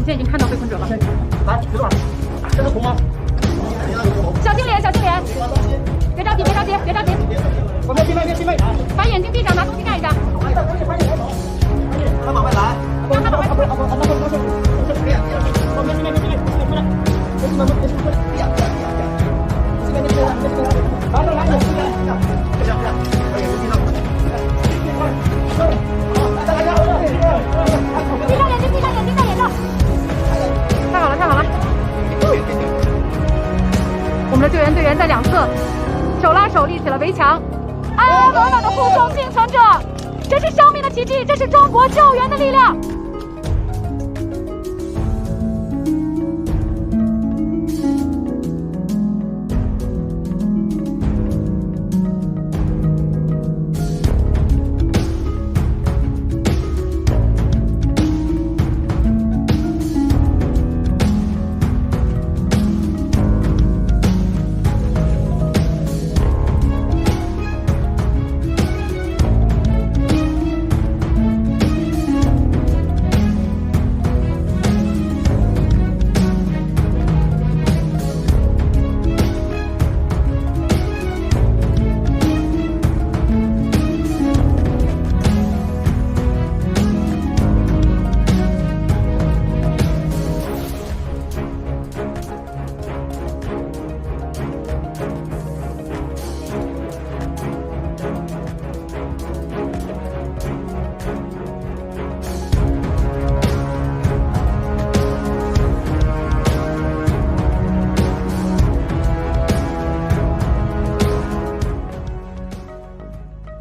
们现在已经看到被困者了。来，别动，这是红吗？小心脸，小心脸，别着急，别着急，别着急，我们闭麦，闭麦，把眼睛闭上，拿东西盖一下起了围墙，安安稳稳的护送幸存者。这是生命的奇迹，这是中国救援的力量。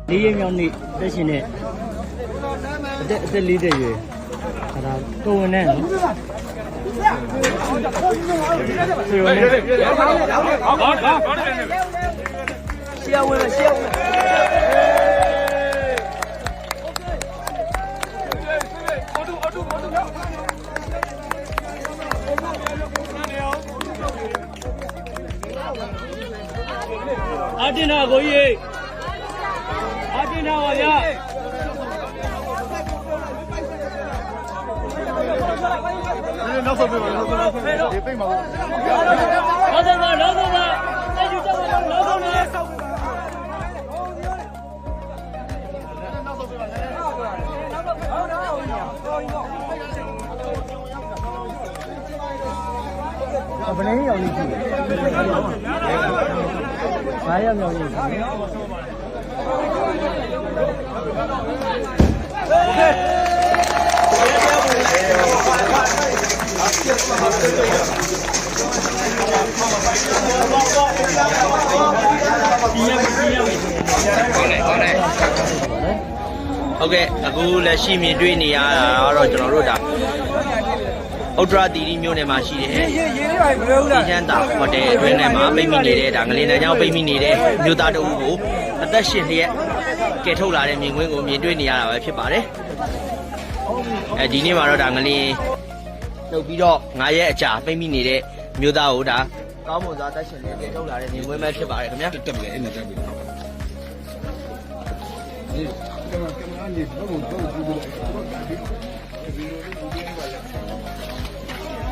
လေးရက်မြောက်နေ့တက်ရှင်တဲ့အသက်အသက်၄၀ရွယ်အဲဒါကိုဝင်နဲ့နော်ဆွေဝင်နဲ့ရှေ့ဝင်မယ်ရှေ့ဝင်မယ်အတင်နာကိုကြီး အတင်နာပါဗျာနောက်ဆုံးပြပါနောက်ဆုံးပြပါဒီပိတ်မှာနောက်ဆုံးပါနောက်ဆုံးပါအဲ့ဒီတော့နောက်ဆုံးပါဘယ်နည်းရောက်နေကြည့်ဘာရောက်မြောက်နေကြည့်ပြရပြရကောင်းတယ်ကောင်းတယ် ဟုတ်ကဲ့အခုလက်ရှိမြင်တွေ့နေရတာကတော့ကျွန်တော်တို့ဒါဥတ္တရတီရီမြို့နယ်မှာရှိတယ်ရေရေလေးပါဘယ်လိုလဲချမ်းသာဟိုတယ်အတွင်းထဲမှာပိတ်မိနေတဲ့ဒါငလင်တန်းကျောင်းပိတ်မိနေတဲ့မြို့သားတအုပ်ကိုအသက်ရှင်လျက် ကယ်ထုတ်လာတဲ့မြင်ကွင်းကိုမြင်တွေ့နေရတာပဲဖြစ်ပါတယ်အဲဒီနေ့မှာတော့ဒါငလင်နှုတ်ပြီးတော့9ရက်အကြာပိတ်မိနေတဲ့မြို့သားကိုဒါကောင်းမွန်စွာအသက်ရှင်လျက်ကယ်ထုတ်လာတဲ့မြင်ကွင်းပဲဖြစ်ပါတယ်ခင်ဗျာတက်တယ်အဲ့နဲ့တက်ပြီနော်ဒီကမ္ဘာကမ္ဘာနေတော့တော့ဘူး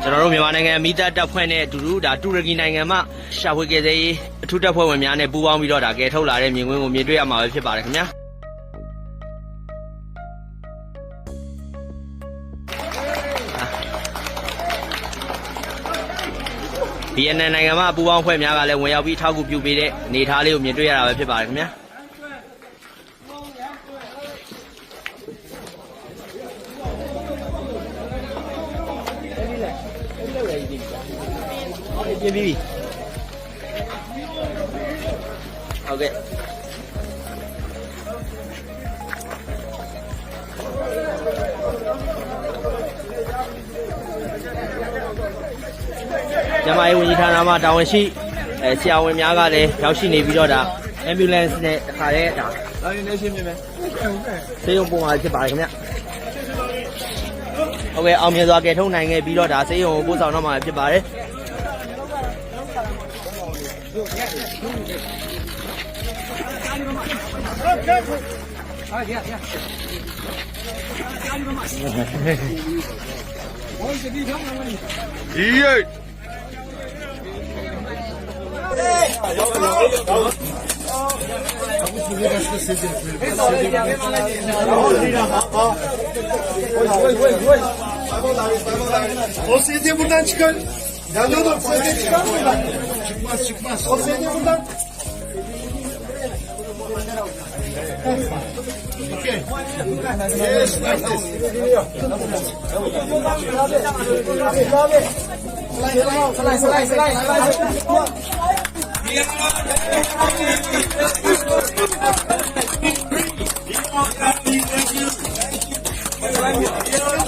ကျွန်တော်တို့မြန်မာနိုင်ငံမိသားတပ်ဖွဲ့နဲ့အတူတူဒါတူရကီနိုင်ငံမှရှာဖွေကယ်ဆယ်ရေးအထူးတပ်ဖွဲ့ဝင်များနဲ့ပူးပေါင်းပြီးတော့ဒါကယ်ထုတ်လာတဲ့မြင်ကွင်းကိုမြင်တွေ့ရမှာပဲဖြစ်ပါတယ်ခင်ဗျာဗီယက်နမ်နိုင်ငံမှာပူးပေါင်းဖွဲ့များကလည်းဝင်ရောက်ပြီးထောက်ကူပြုပေးတဲ့အနေအထားလေးကိုမြင်တွေ့ရတာပဲဖြစ်ပါတယ်ခင်ဗျာ ပြင်ပြီးပြီဟုတ်ကဲ့ကျမရေးဝန်ကြီးဌာနမှတာဝန်ရှိအဲဆရာဝန်များကလည်းရောက်ရှိနေပြီးတော့ဒါ ambulance နဲ့တခါတည်းဒါလာနေနေရှင်းပြမယ်ဆေးရုံပုံမှာဖြစ်ပါတယ်ခင်ဗျဟုတ်ကဲ့အောင်မြင်စွာကယ်ထုတ်နိုင်ခဲ့ပြီးတော့ဒါဆေးရုံကိုပို့ဆောင်တော့မှာဖြစ်ပါတယ် Hadi gel gel. İyi. O sizce buradan çıkar. Yanıyordum. Ses de çıkarmıyor lan. Çıkmaz çıkmaz. O ses de buradan. que Yes, like this. Kolay, kolay, kolay, kolay, kolay. Thank you.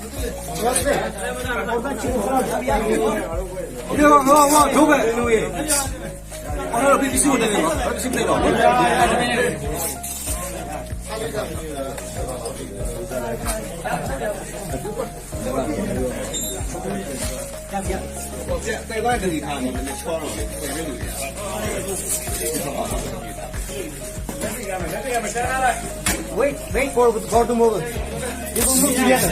ဒီဟောဟောဟောဒုပဲလူရဲ့အဲ့တော့ပြည်စုတယ်နော်ပြည်စုတယ်နော်ပြပြပြပြတိုင်းကလေးထားတယ်လည်းချောတော့ပြန်လို့ရတယ်။ Wait, wait for God to move. You will move together.